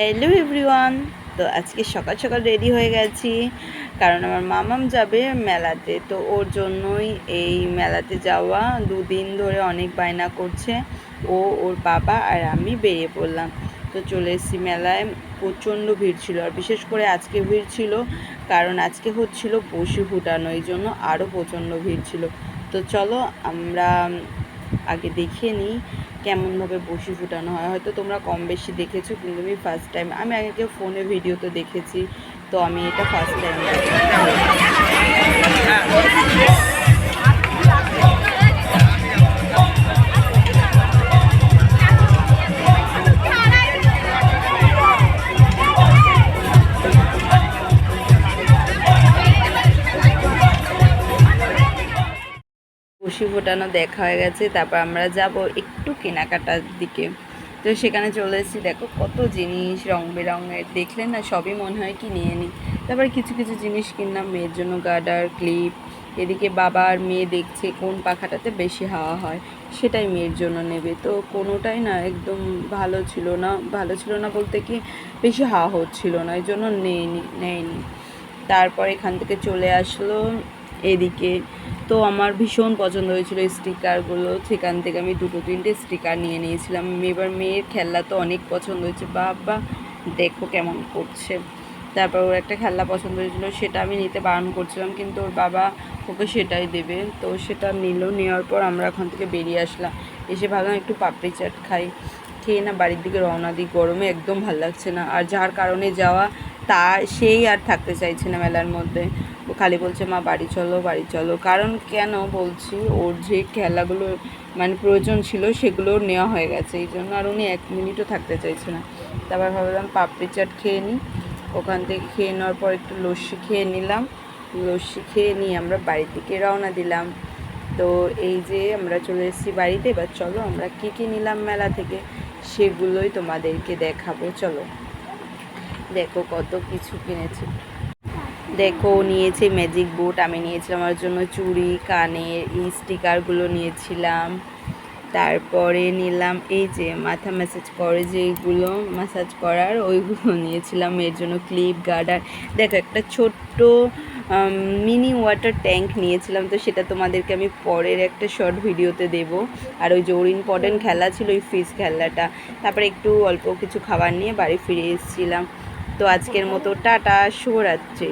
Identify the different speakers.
Speaker 1: Hello everyone. তো আজকে সকাল সকাল রেডি হয়ে গেছি, কারণ আমার মামাম যাবে মেলাতে। তো ওর জন্যই এই মেলাতে যাওয়া দুদিন ধরে অনেক বায়না করছে। ও, ওর বাবা আর আমি বেরিয়ে পড়লাম। তো চলে এসেছি মেলায়। প্রচণ্ড ভিড় ছিল আর বিশেষ করে আজকে ভিড় ছিল, কারণ আজকে হচ্ছিল বসি ফুটানো এই জন্য আরও প্রচণ্ড ভিড় ছিল। তো চলো আমরা আগে দেখে নিই কেমনভাবে বসি ফুটানো হয়। হয়তো তোমরা কম বেশি দেখেছ, কিন্তু আমি ফার্স্ট টাইম আমি আগে ফোনে ভিডিও তো দেখেছি, তো আমি এটা ফার্স্ট টাইম বসি ফোটানো দেখা হয়ে গেছে। তারপর আমরা যাব একটু কেনাকাটার দিকে। তো সেখানে চলে এসেছি। দেখো কত জিনিস রং বেরঙের। দেখলে না সবই মনে হয় কি নিয়ে নিই তারপর কিছু কিছু জিনিস কিনলাম। মেয়ের জন্য গার্ডার, ক্লিপ। এদিকে বাবা আর মেয়ে দেখছে কোন পাখাটাতে বেশি হাওয়া হয়। সেটাই মেয়ের জন্য নেবে। তো কোনোটাই না একদম ভালো ছিল না। ভালো ছিল না বলতে কি বেশি হাওয়া হচ্ছিল না। এই জন্য নেয়নি নেয়নি। তারপর এখান থেকে চলে আসলো। এদিকে তো আমার ভীষণ পছন্দ হয়েছিল স্টিকারগুলো। সেখান থেকে আমি দুটো, তিনটে স্টিকার নিয়ে নিয়েছিলাম। এবার মেয়ের খেলনা তো অনেক পছন্দ হয়েছে। বাবা, দেখো কেমন করছে। তারপর ওর একটা খেলনা পছন্দ হয়েছিল, সেটা আমি নিতে বারণ করছিলাম, কিন্তু ওর বাবা ওকে সেটাই দেবে। তো সেটা নিল, নেওয়ার পর আমরা ওখান থেকে বেরিয়ে আসলাম। এসে ভাবলাম একটু পাপড়ি চাট খাই। খেয়ে না বাড়ির দিকে রওনা দিই, গরমে একদম ভালো লাগছে না। আর যার কারণে যাওয়া তা, সেই আর থাকতে চাইছে না মেলার মধ্যে। খালি বলছে, মা, বাড়ি চলো বাড়ি চলো। কারণ কেন বলছি, ওর যে খেলাগুলো মানে প্রয়োজন ছিল সেগুলো নেওয়া হয়ে গেছে। এই জন্য আর উনি এক মিনিটও থাকতে চাইছে না। তারপর ভাবলাম, পাপড়ি চাট খেয়ে নিই ওখান থেকে খেয়ে নেওয়ার পর একটু লস্যি খেয়ে নিলাম। লস্যি খেয়ে নিয়ে আমরা বাড়ির দিকে রওনা দিলাম। তো এই যে আমরা চলে এসেছি বাড়িতে, এবার চলো আমরা কী কী নিলাম মেলা থেকে, সেগুলোই তোমাদেরকে দেখাবো। চলো। দেখো কত কিছু কিনেছি। দেখো, নিয়েছে ম্যাজিক বোট আমি নিয়েছিলাম আমার জন্য চুড়ি কানের এই স্টিকারগুলো নিয়েছিলাম। তারপরে নিলাম এই যে মাথা ম্যাসাজ করে যে এইগুলো ম্যাসাজ করার ওইগুলো নিয়েছিলাম। এর জন্য ক্লিপ গার্ডার দেখো একটা ছোট্ট মিনি ওয়াটার ট্যাঙ্ক নিয়েছিলাম। তো সেটা তোমাদেরকে আমি পরের একটা শর্ট ভিডিওতে দেব। আর ওই যে ওর ইম্পর্টেন্ট খেলা ছিল ওই ফিস খেলাটা। তারপরে একটু অল্প কিছু খাবার নিয়ে বাড়ি ফিরে এসেছিলাম। তো আজকের মতো টাটা, শুভরাত্রি।